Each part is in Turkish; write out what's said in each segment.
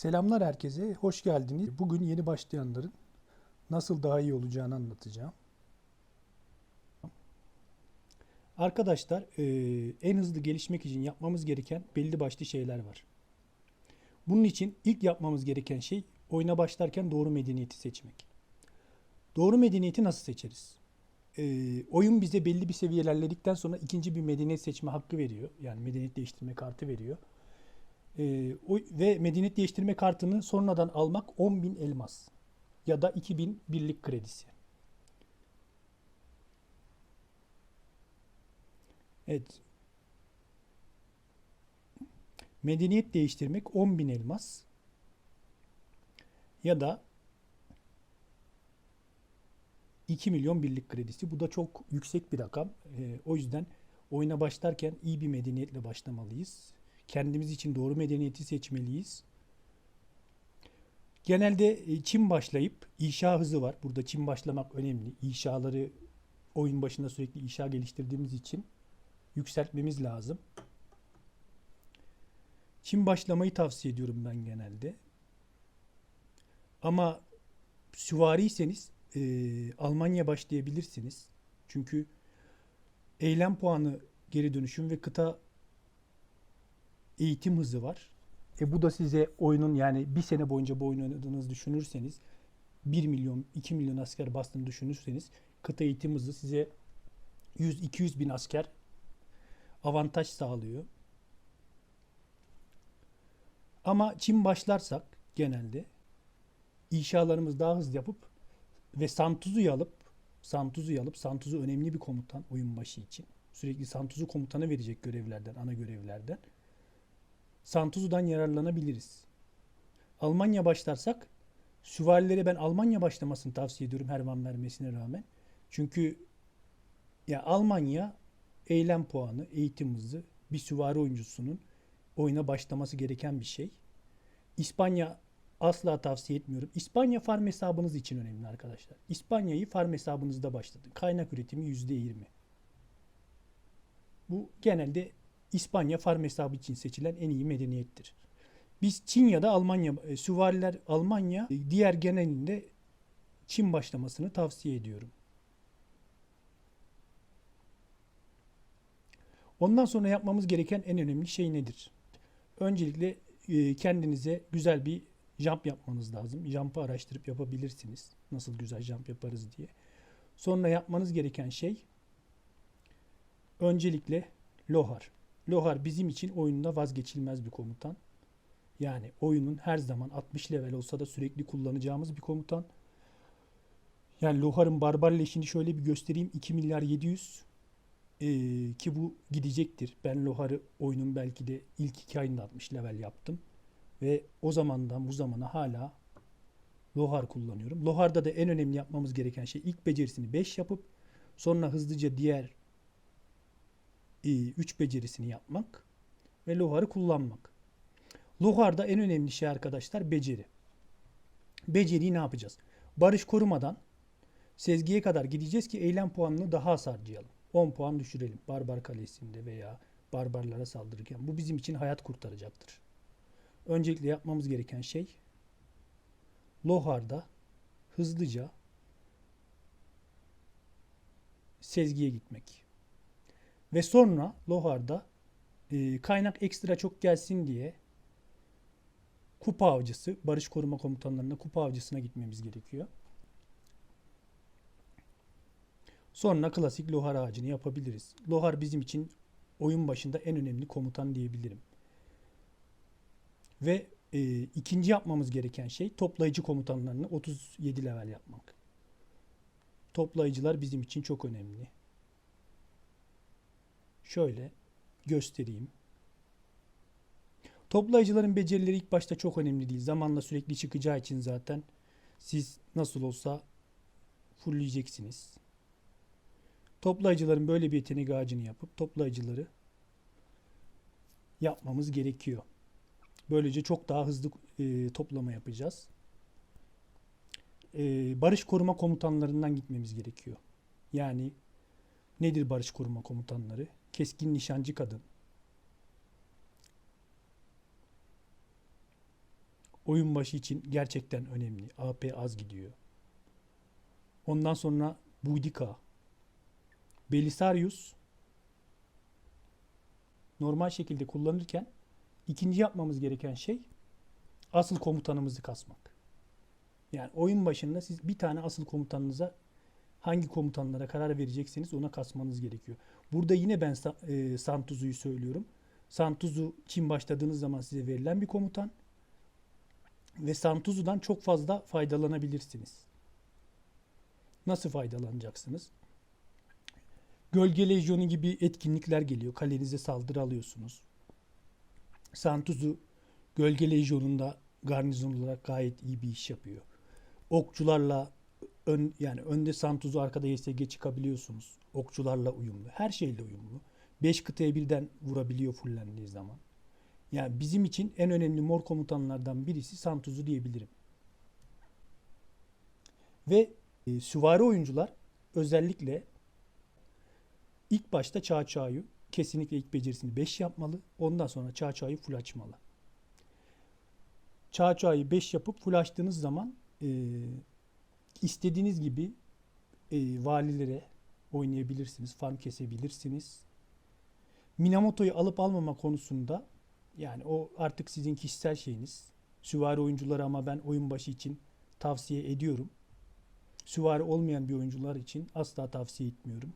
Selamlar herkese, hoş geldiniz. Bugün yeni başlayanların nasıl daha iyi olacağını anlatacağım. Arkadaşlar, eee, en hızlı gelişmek için yapmamız gereken belli başlı şeyler var. Bunun için ilk yapmamız gereken şey oyuna başlarken doğru medeniyeti seçmek. Doğru medeniyeti nasıl seçeriz? Eee, oyun bize belli bir seviye ilerledikten sonra ikinci bir medeniyet seçme hakkı veriyor. Yani medeniyet değiştirme kartı veriyor. Ee, o, ve medeniyet değiştirme kartını sonradan almak 10.000 elmas ya da 2000 birlik kredisi. Evet. Medeniyet değiştirmek 10.000 elmas ya da 2 milyon birlik kredisi. Bu da çok yüksek bir rakam. Ee, o yüzden oyuna başlarken iyi bir medeniyetle başlamalıyız. Kendimiz için doğru medeniyeti seçmeliyiz. Genelde e, Çin başlayıp inşa hızı var. Burada Çin başlamak önemli. İnşaları oyun başında sürekli inşa geliştirdiğimiz için yükseltmemiz lazım. Çin başlamayı tavsiye ediyorum ben genelde. Ama süvariyseniz e, Almanya başlayabilirsiniz. Çünkü eylem puanı geri dönüşüm ve kıta eğitim hızı var. E bu da size oyunun yani bir sene boyunca bu oyunu oynadığınızı düşünürseniz 1 milyon 2 milyon asker bastığını düşünürseniz kıta eğitim hızı size 100-200 bin asker avantaj sağlıyor. Ama Çin başlarsak genelde inşalarımız daha hızlı yapıp ve Santuz'u alıp Santuz'u alıp Santuzu önemli bir komutan oyun başı için. Sürekli Santuz'u komutana verecek görevlerden, ana görevlerden. Santuzu'dan yararlanabiliriz. Almanya başlarsak süvarilere ben Almanya başlamasını tavsiye ediyorum Herman vermesine rağmen. Çünkü ya Almanya eylem puanı, eğitim hızı bir süvari oyuncusunun oyuna başlaması gereken bir şey. İspanya asla tavsiye etmiyorum. İspanya farm hesabınız için önemli arkadaşlar. İspanya'yı farm hesabınızda başlatın. Kaynak üretimi %20. Bu genelde İspanya farm hesabı için seçilen en iyi medeniyettir. Biz Çin ya da Almanya, e, süvariler Almanya, e, diğer genelinde Çin başlamasını tavsiye ediyorum. Ondan sonra yapmamız gereken en önemli şey nedir? Öncelikle e, kendinize güzel bir jump yapmanız lazım. Jump'ı araştırıp yapabilirsiniz. Nasıl güzel jump yaparız diye. Sonra yapmanız gereken şey öncelikle Lohar. Lohar bizim için oyunda vazgeçilmez bir komutan. Yani oyunun her zaman 60 level olsa da sürekli kullanacağımız bir komutan. Yani Lohar'ın barbar leşini şöyle bir göstereyim. 2 milyar 700 ee, ki bu gidecektir. Ben Lohar'ı oyunun belki de ilk iki ayında 60 level yaptım. Ve o zamandan bu zamana hala Lohar kullanıyorum. Lohar'da da en önemli yapmamız gereken şey ilk becerisini 5 yapıp sonra hızlıca diğer 3 becerisini yapmak ve Lohar'ı kullanmak. Lohar'da en önemli şey arkadaşlar beceri. Beceriyi ne yapacağız? Barış korumadan sezgiye kadar gideceğiz ki eylem puanını daha az harcayalım. 10 puan düşürelim barbar kalesinde veya barbarlara saldırırken. Bu bizim için hayat kurtaracaktır. Öncelikle yapmamız gereken şey Lohar'da hızlıca sezgiye gitmek. Ve sonra Lohar'da e, kaynak ekstra çok gelsin diye kupa avcısı, barış koruma komutanlarına kupa avcısına gitmemiz gerekiyor. Sonra klasik Lohar ağacını yapabiliriz. Lohar bizim için oyun başında en önemli komutan diyebilirim. Ve e, ikinci yapmamız gereken şey toplayıcı komutanlarını 37 level yapmak. Toplayıcılar bizim için çok önemli. Şöyle göstereyim. Toplayıcıların becerileri ilk başta çok önemli değil. Zamanla sürekli çıkacağı için zaten siz nasıl olsa fullleyeceksiniz. Toplayıcıların böyle bir yetenek ağacını yapıp toplayıcıları yapmamız gerekiyor. Böylece çok daha hızlı e, toplama yapacağız. E, barış koruma komutanlarından gitmemiz gerekiyor. Yani nedir barış koruma komutanları? Keskin nişancı kadın. Oyun başı için gerçekten önemli. AP az gidiyor. Ondan sonra Boudica. Belisarius normal şekilde kullanırken ikinci yapmamız gereken şey asıl komutanımızı kasmak. Yani oyun başında siz bir tane asıl komutanınıza hangi komutanlara karar verecekseniz ona kasmanız gerekiyor. Burada yine ben e, Santuzu'yu söylüyorum. Santuzu Çin başladığınız zaman size verilen bir komutan ve Santuzu'dan çok fazla faydalanabilirsiniz. Nasıl faydalanacaksınız? Gölge Lejyonu gibi etkinlikler geliyor. Kalenize saldırı alıyorsunuz. Santuzu Gölge Lejyonu'nda garnizon olarak gayet iyi bir iş yapıyor. Okçularla ön, yani önde Santuzu arkada YSG çıkabiliyorsunuz. Okçularla uyumlu. Her şeyle uyumlu. 5 kıtaya birden vurabiliyor fullendiği zaman. Yani bizim için en önemli mor komutanlardan birisi Santuzu diyebilirim. Ve e, süvari oyuncular özellikle ilk başta Çağ Çağ'ı kesinlikle ilk becerisini 5 yapmalı. Ondan sonra Çağ Çağ'ı full açmalı. Çağ Çağ'ı 5 yapıp full açtığınız zaman e, istediğiniz gibi e, valilere oynayabilirsiniz. Farm kesebilirsiniz. Minamoto'yu alıp almama konusunda yani o artık sizin kişisel şeyiniz. Süvari oyuncuları ama ben oyun başı için tavsiye ediyorum. Süvari olmayan bir oyuncular için asla tavsiye etmiyorum.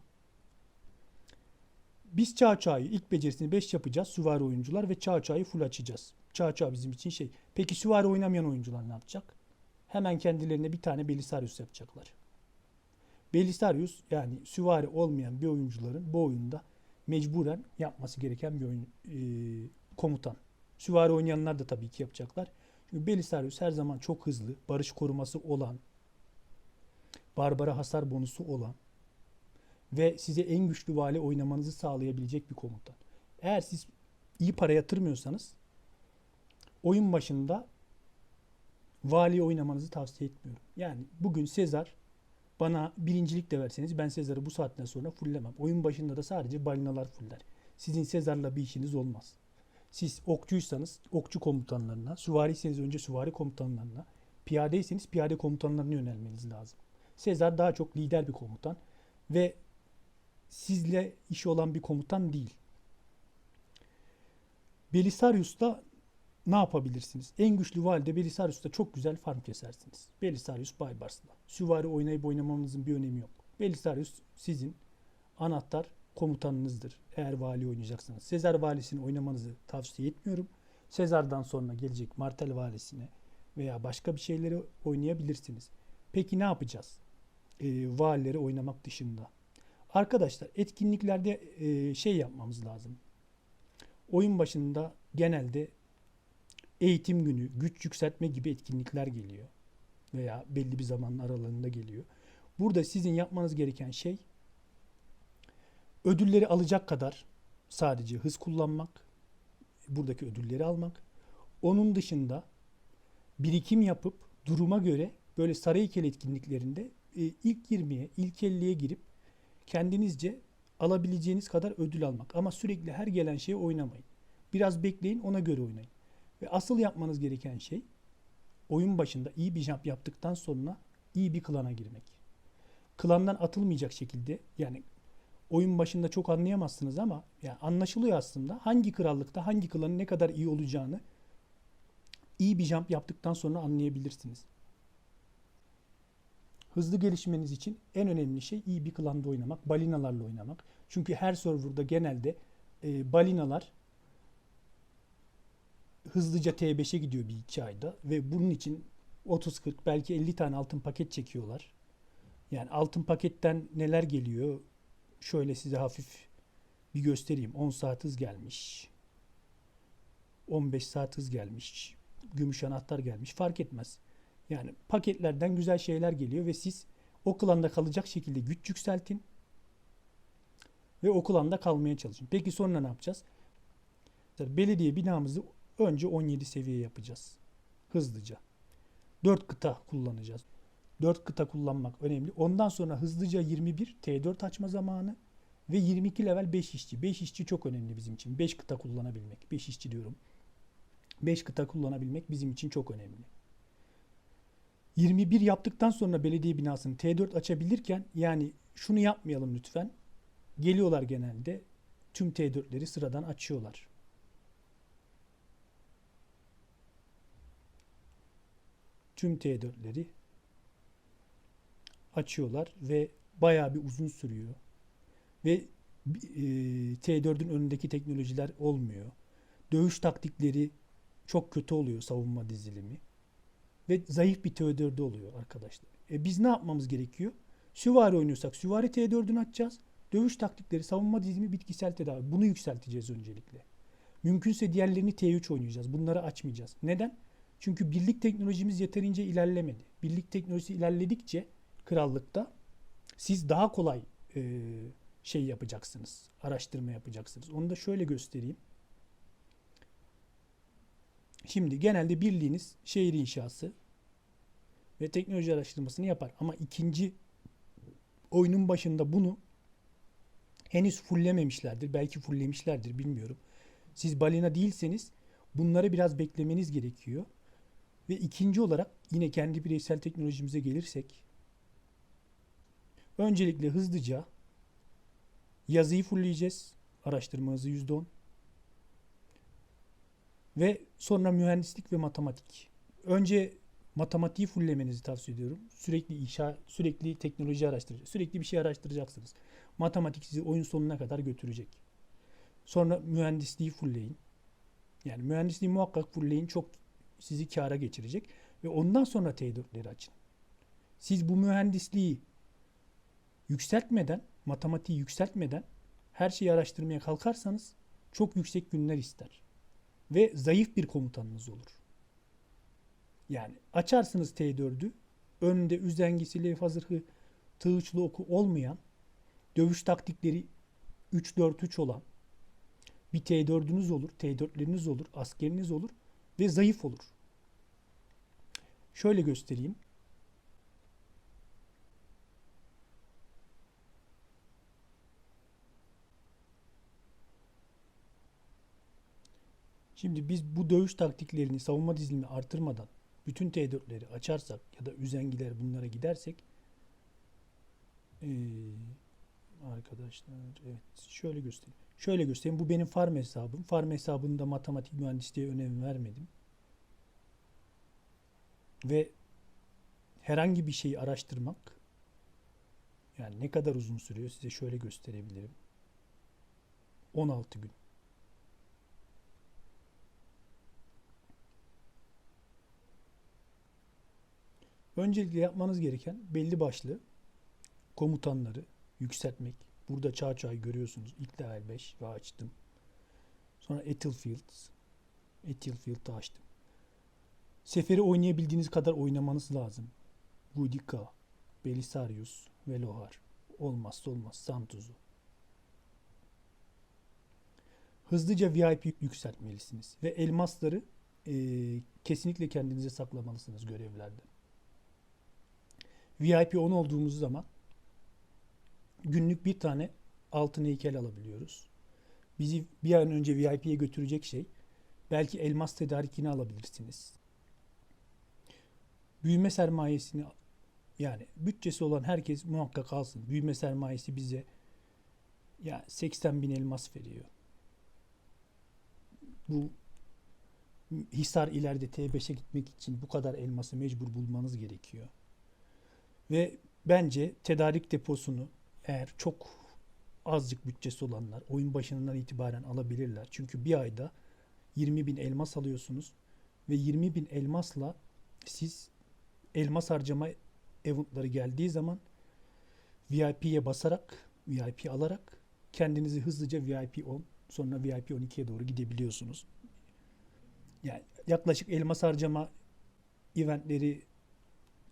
Biz Çağ Çağ'ı ilk becerisini 5 yapacağız süvari oyuncular ve Çağ Çağ'ı full açacağız. Çağ Çağ bizim için şey. Peki süvari oynamayan oyuncular ne yapacak? Hemen kendilerine bir tane Belisarius yapacaklar. Belisarius yani süvari olmayan bir oyuncuların bu oyunda mecburen yapması gereken bir oyun e, komutan. Süvari oynayanlar da tabii ki yapacaklar. Çünkü Belisarius her zaman çok hızlı, barış koruması olan, barbara hasar bonusu olan ve size en güçlü vali oynamanızı sağlayabilecek bir komutan. Eğer siz iyi para yatırmıyorsanız oyun başında vali oynamanızı tavsiye etmiyorum. Yani bugün Sezar bana birincilik de verseniz ben Sezar'ı bu saatten sonra fullemem. Oyun başında da sadece balinalar fuller. Sizin Sezar'la bir işiniz olmaz. Siz okçuysanız okçu komutanlarına, süvariyseniz önce süvari komutanlarına, piyadeyseniz piyade komutanlarına yönelmeniz lazım. Sezar daha çok lider bir komutan ve sizle işi olan bir komutan değil. Belisarius'ta ne yapabilirsiniz? En güçlü valide Belisarius'ta çok güzel farm kesersiniz. Belisarius Baybars'la. Süvari oynayıp oynamanızın bir önemi yok. Belisarius sizin anahtar komutanınızdır. Eğer vali oynayacaksanız. Sezar valisini oynamanızı tavsiye etmiyorum. Sezar'dan sonra gelecek Martel valisine veya başka bir şeyleri oynayabilirsiniz. Peki ne yapacağız? E, valileri oynamak dışında. Arkadaşlar etkinliklerde e, şey yapmamız lazım. Oyun başında genelde eğitim günü, güç yükseltme gibi etkinlikler geliyor. Veya belli bir zamanın aralığında geliyor. Burada sizin yapmanız gereken şey ödülleri alacak kadar sadece hız kullanmak, buradaki ödülleri almak. Onun dışında birikim yapıp duruma göre böyle saray heykel etkinliklerinde e, ilk 20'ye, ilk 50'ye girip kendinizce alabileceğiniz kadar ödül almak. Ama sürekli her gelen şeye oynamayın. Biraz bekleyin ona göre oynayın. Ve asıl yapmanız gereken şey oyun başında iyi bir jump yaptıktan sonra iyi bir klana girmek. Klandan atılmayacak şekilde yani oyun başında çok anlayamazsınız ama yani anlaşılıyor aslında hangi krallıkta hangi klanın ne kadar iyi olacağını iyi bir jump yaptıktan sonra anlayabilirsiniz. Hızlı gelişmeniz için en önemli şey iyi bir klanda oynamak, balinalarla oynamak. Çünkü her serverda genelde e, balinalar hızlıca T5'e gidiyor bir iki ayda ve bunun için 30-40 belki 50 tane altın paket çekiyorlar. Yani altın paketten neler geliyor? Şöyle size hafif bir göstereyim. 10 saat hız gelmiş. 15 saat hız gelmiş. Gümüş anahtar gelmiş. Fark etmez. Yani paketlerden güzel şeyler geliyor ve siz o klanda kalacak şekilde güç yükseltin ve o klanda kalmaya çalışın. Peki sonra ne yapacağız? Belediye binamızı önce 17 seviye yapacağız. Hızlıca. 4 kıta kullanacağız. 4 kıta kullanmak önemli. Ondan sonra hızlıca 21 T4 açma zamanı ve 22 level 5 işçi. 5 işçi çok önemli bizim için. 5 kıta kullanabilmek. 5 işçi diyorum. 5 kıta kullanabilmek bizim için çok önemli. 21 yaptıktan sonra belediye binasını T4 açabilirken yani şunu yapmayalım lütfen. Geliyorlar genelde tüm T4'leri sıradan açıyorlar. Tüm T4'leri açıyorlar ve bayağı bir uzun sürüyor. Ve e, T4'ün önündeki teknolojiler olmuyor. Dövüş taktikleri çok kötü oluyor savunma dizilimi. Ve zayıf bir T4'ü oluyor arkadaşlar. E biz ne yapmamız gerekiyor? Süvari oynuyorsak süvari T4'ünü açacağız. Dövüş taktikleri, savunma dizilimi, bitkisel tedavi. Bunu yükselteceğiz öncelikle. Mümkünse diğerlerini T3 oynayacağız. Bunları açmayacağız. Neden? Çünkü birlik teknolojimiz yeterince ilerlemedi. Birlik teknolojisi ilerledikçe krallıkta siz daha kolay e, şey yapacaksınız. Araştırma yapacaksınız. Onu da şöyle göstereyim. Şimdi genelde birliğiniz şehir inşası ve teknoloji araştırmasını yapar. Ama ikinci oyunun başında bunu henüz fulllememişlerdir. Belki fulllemişlerdir bilmiyorum. Siz balina değilseniz bunları biraz beklemeniz gerekiyor. Ve ikinci olarak yine kendi bireysel teknolojimize gelirsek öncelikle hızlıca yazıyı fullleyeceğiz. Araştırma hızı %10. Ve sonra mühendislik ve matematik. Önce matematiği fulllemenizi tavsiye ediyorum. Sürekli inşa, sürekli teknoloji araştıracak. Sürekli bir şey araştıracaksınız. Matematik sizi oyun sonuna kadar götürecek. Sonra mühendisliği fullleyin. Yani mühendisliği muhakkak fullleyin. Çok sizi kâra geçirecek. Ve ondan sonra T4'leri açın. Siz bu mühendisliği yükseltmeden, matematiği yükseltmeden her şeyi araştırmaya kalkarsanız çok yüksek günler ister. Ve zayıf bir komutanınız olur. Yani açarsınız T4'ü önünde üzengisi, levha zırhı, tığıçlı oku olmayan, dövüş taktikleri 3-4-3 olan bir T4'ünüz olur, T4'leriniz olur, askeriniz olur ve zayıf olur. Şöyle göstereyim. Şimdi biz bu dövüş taktiklerini, savunma dizilimini artırmadan bütün T4'leri açarsak ya da üzengiler bunlara gidersek ee, arkadaşlar evet şöyle göstereyim. Şöyle göstereyim. Bu benim farm hesabım. Farm hesabında matematik mühendisliğe önem vermedim. Ve herhangi bir şeyi araştırmak yani ne kadar uzun sürüyor size şöyle gösterebilirim. 16 gün. Öncelikle yapmanız gereken belli başlı komutanları yükseltmek. Burada Çağçay görüyorsunuz. İlk level 5 ve açtım. Sonra Ethelfield. Ethelfield'ı açtım. Seferi oynayabildiğiniz kadar oynamanız lazım. Boudica, Belisarius ve Lohar. Olmazsa olmaz Santuz'u. Hızlıca VIP yükseltmelisiniz. Ve elmasları e, kesinlikle kendinize saklamalısınız görevlerden. VIP 10 olduğumuz zaman günlük bir tane altın heykel alabiliyoruz. Bizi bir an önce VIP'ye götürecek şey belki elmas tedarikini alabilirsiniz. Büyüme sermayesini yani bütçesi olan herkes muhakkak alsın. Büyüme sermayesi bize ya 80 bin elmas veriyor. Bu Hisar ileride T5'e gitmek için bu kadar elması mecbur bulmanız gerekiyor. Ve bence tedarik deposunu eğer çok azıcık bütçesi olanlar oyun başından itibaren alabilirler. Çünkü bir ayda 20 bin elmas alıyorsunuz ve 20 bin elmasla siz elmas harcama eventları geldiği zaman VIP'ye basarak VIP alarak kendinizi hızlıca VIP 10 sonra VIP 12'ye doğru gidebiliyorsunuz. Yani yaklaşık elmas harcama eventleri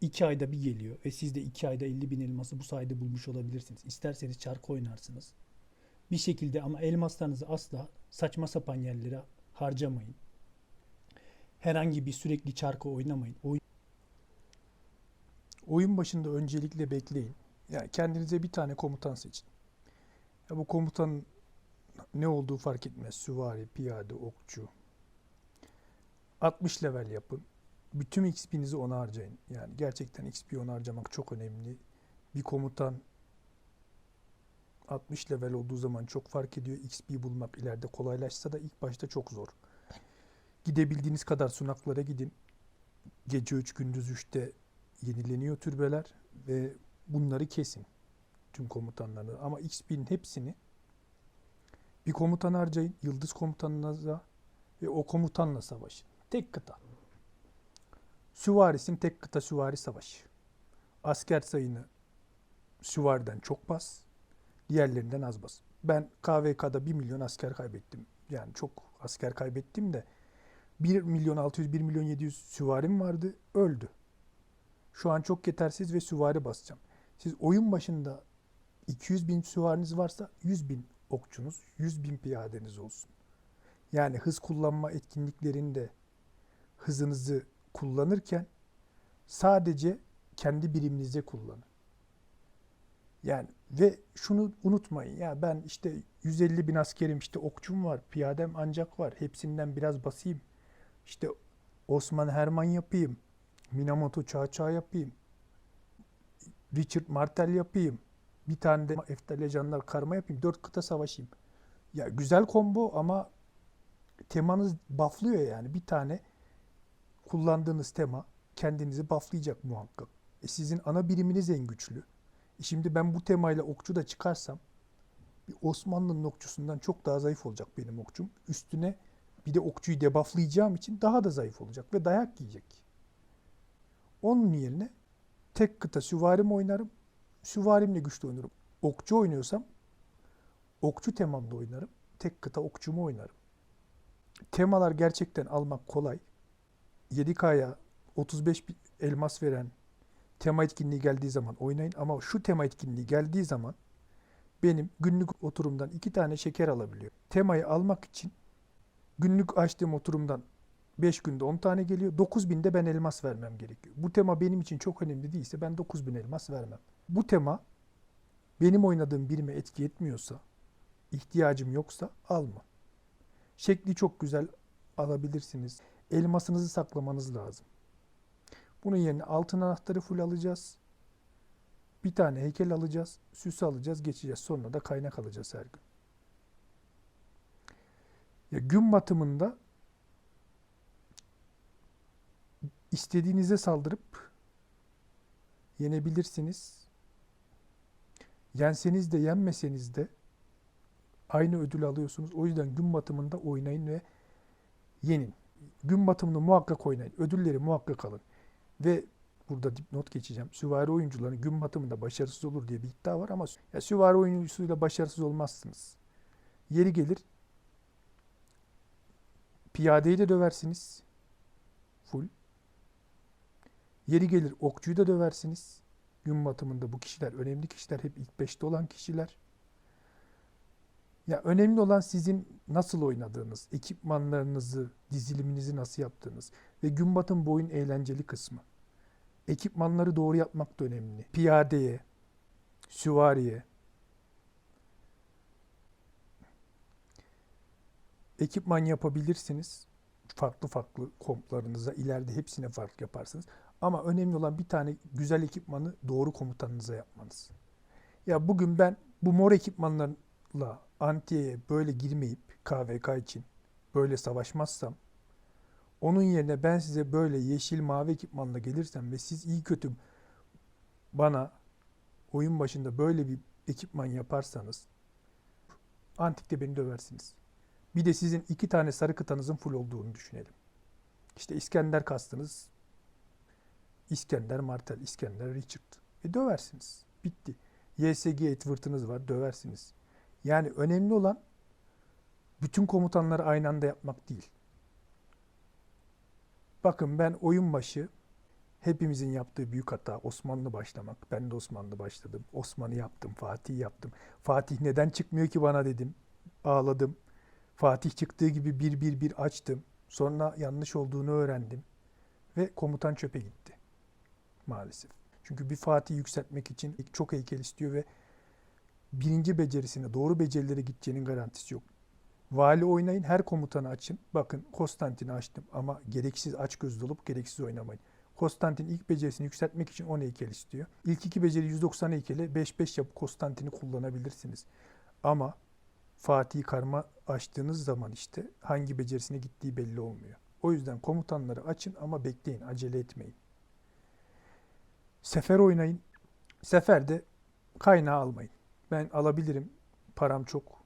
2 ayda bir geliyor ve siz de 2 ayda 50 bin elması bu sayede bulmuş olabilirsiniz. İsterseniz çark oynarsınız. Bir şekilde ama elmaslarınızı asla saçma sapan yerlere harcamayın. Herhangi bir sürekli çarkı oynamayın. Oyun, oyun başında öncelikle bekleyin. Yani kendinize bir tane komutan seçin. Ya bu komutan ne olduğu fark etmez. Süvari, piyade, okçu. 60 level yapın. Bütün XP'nizi ona harcayın. Yani gerçekten XP ona harcamak çok önemli. Bir komutan 60 level olduğu zaman çok fark ediyor. XP bulmak ileride kolaylaşsa da ilk başta çok zor. Gidebildiğiniz kadar sunaklara gidin. Gece 3 gündüz 3'te yenileniyor türbeler ve bunları kesin. Tüm komutanları. Ama XP'nin hepsini bir komutan harcayın. Yıldız komutanınıza ve o komutanla savaşın. Tek kıta. Süvarisin tek kıta süvari savaşı. Asker sayını süvariden çok bas. Diğerlerinden az bas. Ben KVK'da 1 milyon asker kaybettim. Yani çok asker kaybettim de 1 milyon 600, 1 milyon 700 süvarim vardı. Öldü. Şu an çok yetersiz ve süvari basacağım. Siz oyun başında 200 bin süvariniz varsa 100 bin okçunuz, 100 bin piyadeniz olsun. Yani hız kullanma etkinliklerinde hızınızı kullanırken sadece kendi biriminize kullanın. Yani ve şunu unutmayın ya ben işte 150 bin askerim işte okçum var, piyadem ancak var. Hepsinden biraz basayım. İşte Osman Herman yapayım. Minamoto Çağçağ yapayım. Richard Martel yapayım. Bir tane de Eftel Ajanlar karma yapayım. Dört kıta savaşayım. Ya güzel combo ama temanız bufflıyor yani. Bir tane kullandığınız tema kendinizi bufflayacak muhakkak. E sizin ana biriminiz en güçlü. E şimdi ben bu temayla okçu da çıkarsam bir Osmanlı'nın okçusundan çok daha zayıf olacak benim okçum. Üstüne bir de okçuyu debufflayacağım için daha da zayıf olacak ve dayak yiyecek. Onun yerine tek kıta süvarim oynarım. Süvarimle güçlü oynarım. Okçu oynuyorsam okçu temamda oynarım. Tek kıta okçumu oynarım. Temalar gerçekten almak kolay. 7K'ya 35 bin elmas veren tema etkinliği geldiği zaman oynayın. Ama şu tema etkinliği geldiği zaman benim günlük oturumdan iki tane şeker alabiliyor. Temayı almak için günlük açtığım oturumdan 5 günde 10 tane geliyor. 9000'de ben elmas vermem gerekiyor. Bu tema benim için çok önemli değilse ben 9000 elmas vermem. Bu tema benim oynadığım birime etki etmiyorsa, ihtiyacım yoksa alma. Şekli çok güzel alabilirsiniz. Elmasınızı saklamanız lazım. Bunun yerine altın anahtarı full alacağız. Bir tane heykel alacağız. Süs alacağız. Geçeceğiz. Sonra da kaynak alacağız her gün. Ya gün batımında istediğinize saldırıp yenebilirsiniz. Yenseniz de yenmeseniz de aynı ödül alıyorsunuz. O yüzden gün batımında oynayın ve yenin. Gün batımını muhakkak oynayın. Ödülleri muhakkak alın. Ve burada dipnot geçeceğim. Süvari oyuncuların gün batımında başarısız olur diye bir iddia var ama ya süvari oyuncusuyla başarısız olmazsınız. Yeri gelir piyadeyi de döversiniz. Full. Yeri gelir okçuyu da döversiniz. Gün batımında bu kişiler önemli kişiler hep ilk beşte olan kişiler. Ya önemli olan sizin nasıl oynadığınız, ekipmanlarınızı, diziliminizi nasıl yaptığınız ve gün batım boyun eğlenceli kısmı. Ekipmanları doğru yapmak da önemli. Piyadeye, süvariye, ekipman yapabilirsiniz. Farklı farklı komplarınıza ileride hepsine farklı yaparsınız. Ama önemli olan bir tane güzel ekipmanı doğru komutanınıza yapmanız. Ya bugün ben bu mor ekipmanlarla Antiye'ye böyle girmeyip KVK için böyle savaşmazsam onun yerine ben size böyle yeşil mavi ekipmanla gelirsem ve siz iyi kötü bana oyun başında böyle bir ekipman yaparsanız Antik'te beni döversiniz. Bir de sizin iki tane sarı kıtanızın full olduğunu düşünelim. İşte İskender kastınız. İskender Martel, İskender Richard. E döversiniz. Bitti. YSG Edward'ınız var, döversiniz. Yani önemli olan bütün komutanları aynı anda yapmak değil. Bakın ben oyun başı hepimizin yaptığı büyük hata Osmanlı başlamak. Ben de Osmanlı başladım. Osman'ı yaptım, Fatih yaptım. Fatih neden çıkmıyor ki bana dedim. Ağladım. Fatih çıktığı gibi bir bir bir açtım. Sonra yanlış olduğunu öğrendim. Ve komutan çöpe gitti. Maalesef. Çünkü bir Fatih yükseltmek için çok heykel istiyor ve birinci becerisine, doğru becerilere gideceğinin garantisi yok. Vali oynayın, her komutanı açın. Bakın Konstantin'i açtım ama gereksiz aç gözlü olup gereksiz oynamayın. Konstantin ilk becerisini yükseltmek için 10 heykel istiyor. İlk iki beceri 190 heykeli 5-5 yapıp Konstantin'i kullanabilirsiniz. Ama Fatih karma açtığınız zaman işte hangi becerisine gittiği belli olmuyor. O yüzden komutanları açın ama bekleyin, acele etmeyin. Sefer oynayın. Seferde kaynağı almayın. Ben alabilirim, param çok.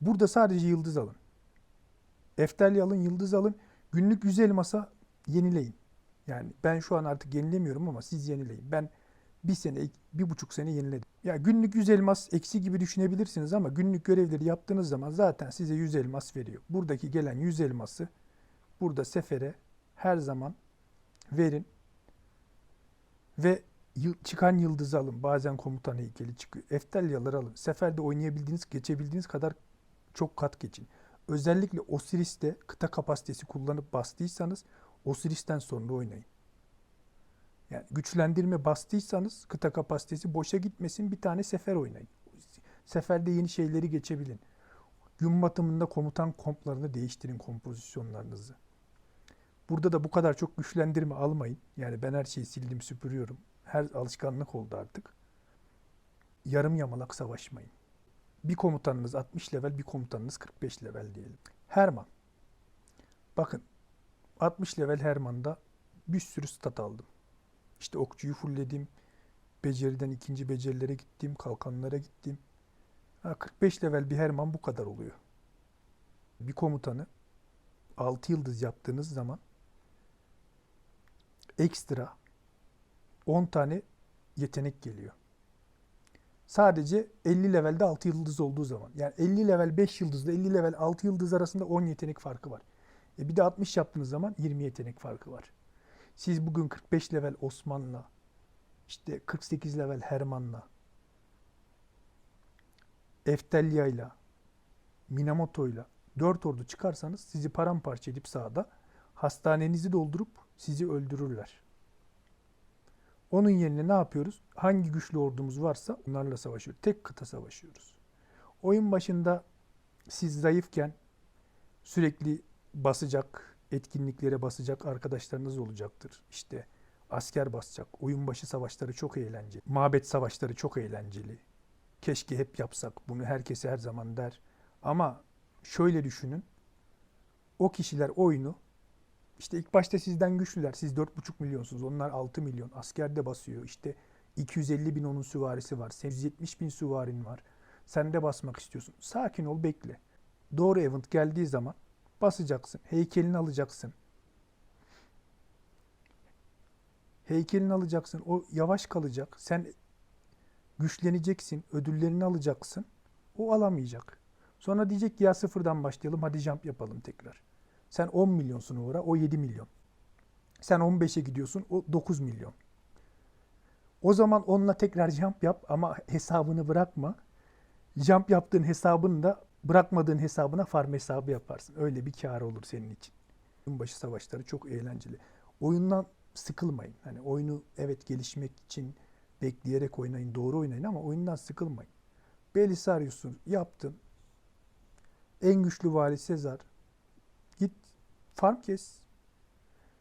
Burada sadece yıldız alın. Eftelli alın, yıldız alın. Günlük 100 elmasa yenileyin. Yani ben şu an artık yenilemiyorum ama siz yenileyin. Ben bir sene, bir buçuk sene yeniledim. Ya günlük 100 elmas eksi gibi düşünebilirsiniz ama günlük görevleri yaptığınız zaman zaten size 100 elmas veriyor. Buradaki gelen 100 elması burada sefere her zaman verin ve yıl- çıkan yıldızı alın. Bazen komutan heykeli çıkıyor. Eftelyaları alın. Seferde oynayabildiğiniz, geçebildiğiniz kadar çok kat geçin. Özellikle Osiris'te kıta kapasitesi kullanıp bastıysanız Osiris'ten sonra oynayın. Yani güçlendirme bastıysanız kıta kapasitesi boşa gitmesin bir tane sefer oynayın. Seferde yeni şeyleri geçebilin. Gün batımında komutan komplarını değiştirin kompozisyonlarınızı. Burada da bu kadar çok güçlendirme almayın. Yani ben her şeyi sildim süpürüyorum. Her alışkanlık oldu artık. Yarım yamalak savaşmayın. Bir komutanınız 60 level, bir komutanınız 45 level diyelim. Herman. Bakın 60 level Herman'da bir sürü stat aldım. İşte okçuyu fullledim. Beceriden ikinci becerilere gittim. Kalkanlara gittim. Ha, 45 level bir Herman bu kadar oluyor. Bir komutanı 6 yıldız yaptığınız zaman ekstra 10 tane yetenek geliyor. Sadece 50 levelde 6 yıldız olduğu zaman. Yani 50 level 5 yıldızla 50 level 6 yıldız arasında 10 yetenek farkı var. E bir de 60 yaptığınız zaman 20 yetenek farkı var. Siz bugün 45 level Osman'la, işte 48 level Herman'la, Eftelya'yla, Minamoto'yla 4 ordu çıkarsanız sizi paramparça edip sahada hastanenizi doldurup sizi öldürürler. Onun yerine ne yapıyoruz? Hangi güçlü ordumuz varsa onlarla savaşıyoruz. Tek kıta savaşıyoruz. Oyun başında siz zayıfken sürekli basacak, etkinliklere basacak arkadaşlarınız olacaktır. İşte asker basacak. Oyun başı savaşları çok eğlenceli. Mabet savaşları çok eğlenceli. Keşke hep yapsak. Bunu herkese her zaman der. Ama şöyle düşünün. O kişiler oyunu işte ilk başta sizden güçlüler. Siz 4,5 milyonsunuz. Onlar 6 milyon. Asker de basıyor. İşte 250 bin onun süvarisi var. 170 bin süvarin var. Sen de basmak istiyorsun. Sakin ol bekle. Doğru event geldiği zaman basacaksın. Heykelini alacaksın. Heykelini alacaksın. O yavaş kalacak. Sen güçleneceksin. Ödüllerini alacaksın. O alamayacak. Sonra diyecek ki ya sıfırdan başlayalım. Hadi jump yapalım tekrar. Sen 10 milyonsun uğra, o 7 milyon. Sen 15'e gidiyorsun, o 9 milyon. O zaman onunla tekrar jump yap ama hesabını bırakma. Jump yaptığın hesabını da bırakmadığın hesabına farm hesabı yaparsın. Öyle bir kar olur senin için. Başı savaşları çok eğlenceli. Oyundan sıkılmayın. Hani oyunu evet gelişmek için bekleyerek oynayın, doğru oynayın ama oyundan sıkılmayın. Belisarius'u yaptın. En güçlü vali Sezar. Farm kes.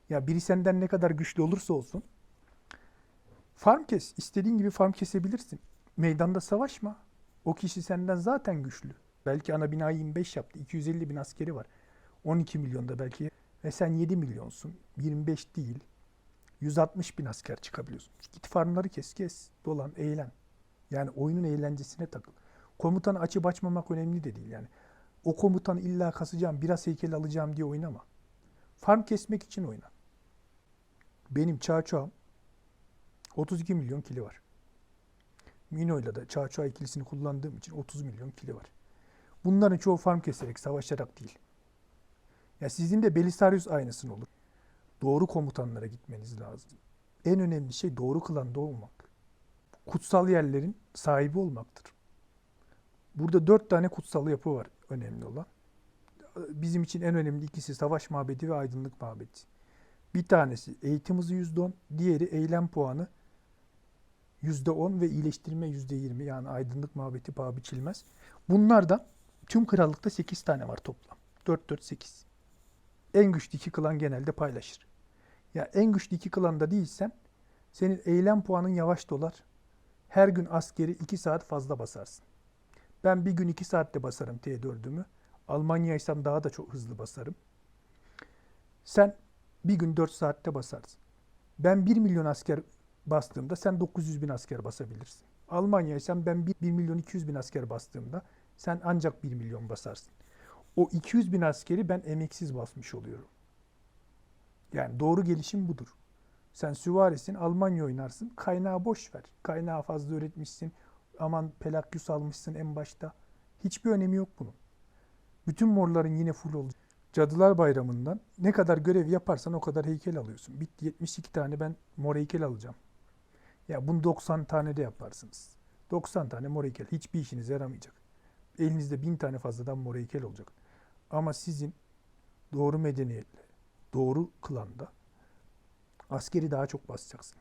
Ya biri senden ne kadar güçlü olursa olsun farm kes. İstediğin gibi farm kesebilirsin. Meydanda savaşma. O kişi senden zaten güçlü. Belki ana binayı 25 yaptı. 250 bin askeri var. 12 milyonda belki. Ve sen 7 milyonsun. 25 değil. 160 bin asker çıkabiliyorsun. Git farmları kes kes. Dolan eğlen. Yani oyunun eğlencesine takıl. Komutanı açıp açmamak önemli de değil yani. O komutanı illa kasacağım, biraz heykel alacağım diye oynama. Farm kesmek için oyna. Benim Çağçağ'ım 32 milyon kili var. Mino'yla da Çağçağ ikilisini kullandığım için 30 milyon kili var. Bunların çoğu farm keserek, savaşarak değil. Ya sizin de Belisarius aynısını olur. Doğru komutanlara gitmeniz lazım. En önemli şey doğru klanda olmak. Kutsal yerlerin sahibi olmaktır. Burada dört tane kutsal yapı var önemli olan. Bizim için en önemli ikisi savaş mabedi ve aydınlık mabedi. Bir tanesi eğitim hızı %10, diğeri eylem puanı %10 ve iyileştirme %20 yani aydınlık mabedi paha biçilmez. Bunlardan Tüm krallıkta 8 tane var toplam. 4 4 8. En güçlü iki klan genelde paylaşır. Ya en güçlü iki klanda değilsen senin eylem puanın yavaş dolar. Her gün askeri 2 saat fazla basarsın. Ben bir gün 2 saatte basarım T4'ümü. Almanyaysam daha da çok hızlı basarım. Sen bir gün 4 saatte basarsın. Ben 1 milyon asker bastığımda sen 900 bin asker basabilirsin. Almanyaysam ben 1, 1 milyon 200 bin asker bastığımda sen ancak 1 milyon basarsın. O 200 bin askeri ben emeksiz basmış oluyorum. Yani doğru gelişim budur. Sen süvarisin, Almanya oynarsın. Kaynağı boş ver. Kaynağı fazla öğretmişsin. Aman Pelagius almışsın en başta. Hiçbir önemi yok bunun. Bütün morların yine full olacak. Cadılar Bayramı'ndan ne kadar görev yaparsan o kadar heykel alıyorsun. Bitti 72 tane ben mor heykel alacağım. Ya bunu 90 tane de yaparsınız. 90 tane mor heykel hiçbir işinize yaramayacak. Elinizde 1000 tane fazladan mor heykel olacak. Ama sizin doğru medeniyetle, doğru klanda askeri daha çok basacaksın.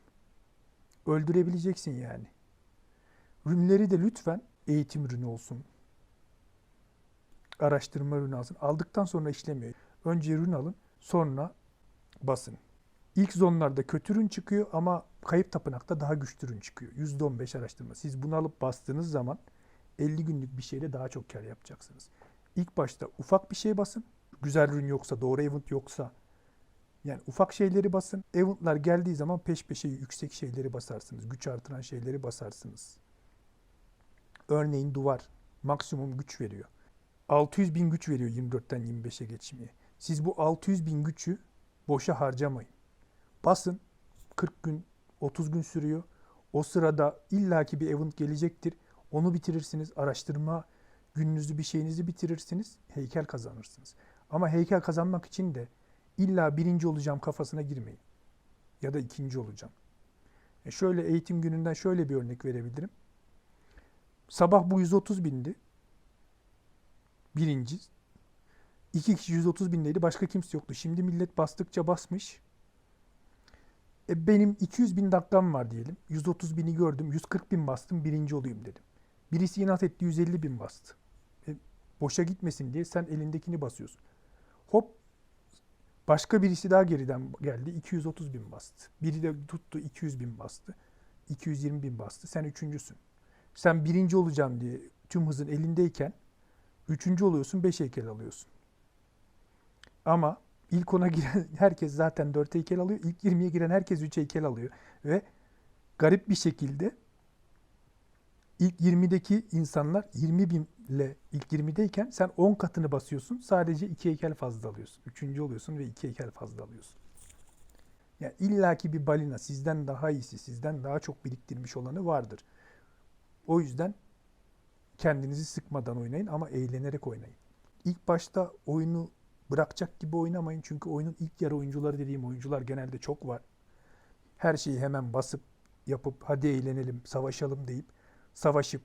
Öldürebileceksin yani. Rünleri de lütfen eğitim rünü olsun. Araştırma rünü alsın. Aldıktan sonra işlemiyor. Önce rün alın, sonra basın. İlk zonlarda kötü rün çıkıyor ama kayıp tapınakta daha güçlü rün çıkıyor. %15 araştırma. Siz bunu alıp bastığınız zaman 50 günlük bir şeyle daha çok kar yapacaksınız. İlk başta ufak bir şey basın. Güzel rün yoksa, doğru event yoksa yani ufak şeyleri basın. Event'lar geldiği zaman peş peşe yüksek şeyleri basarsınız. Güç artıran şeyleri basarsınız. Örneğin duvar maksimum güç veriyor. 600 bin güç veriyor 24'ten 25'e geçmeye. Siz bu 600 bin gücü boşa harcamayın. Basın 40 gün 30 gün sürüyor. O sırada illaki bir event gelecektir. Onu bitirirsiniz. Araştırma gününüzü bir şeyinizi bitirirsiniz. Heykel kazanırsınız. Ama heykel kazanmak için de illa birinci olacağım kafasına girmeyin. Ya da ikinci olacağım. E şöyle eğitim gününden şöyle bir örnek verebilirim. Sabah bu 130 bindi. Birinci. İki kişi 130 bindeydi. Başka kimse yoktu. Şimdi millet bastıkça basmış. E benim 200 bin dakikam var diyelim. 130 bini gördüm. 140 bin bastım. Birinci olayım dedim. Birisi inat etti 150 bin bastı. E, boşa gitmesin diye sen elindekini basıyorsun. Hop başka birisi daha geriden geldi. 230 bin bastı. Biri de tuttu 200 bin bastı. 220 bin bastı. Sen üçüncüsün. Sen birinci olacağım diye tüm hızın elindeyken üçüncü oluyorsun, beş heykel alıyorsun. Ama ilk ona giren herkes zaten dört heykel alıyor. İlk 20'ye giren herkes üç heykel alıyor. Ve garip bir şekilde ilk 20'deki insanlar 20 binle ilk 20'deyken sen 10 katını basıyorsun. Sadece iki heykel fazla alıyorsun. Üçüncü oluyorsun ve iki heykel fazla alıyorsun. Yani illaki bir balina sizden daha iyisi, sizden daha çok biriktirmiş olanı vardır. O yüzden kendinizi sıkmadan oynayın ama eğlenerek oynayın. İlk başta oyunu bırakacak gibi oynamayın. Çünkü oyunun ilk yarı oyuncuları dediğim oyuncular genelde çok var. Her şeyi hemen basıp yapıp hadi eğlenelim, savaşalım deyip savaşıp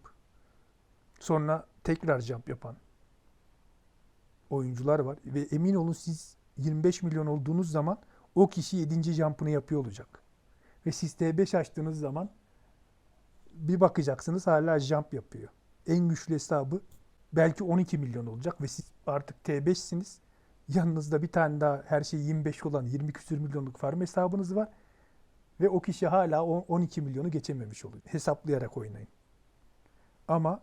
sonra tekrar jump yapan oyuncular var. Ve emin olun siz 25 milyon olduğunuz zaman o kişi 7. jump'ını yapıyor olacak. Ve siz T5 açtığınız zaman bir bakacaksınız hala jump yapıyor. En güçlü hesabı belki 12 milyon olacak ve siz artık T5'siniz. Yanınızda bir tane daha her şey 25 olan 20 küsür milyonluk farm hesabınız var. Ve o kişi hala o 12 milyonu geçememiş oluyor. Hesaplayarak oynayın. Ama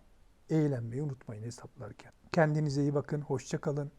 eğlenmeyi unutmayın hesaplarken. Kendinize iyi bakın. Hoşça kalın.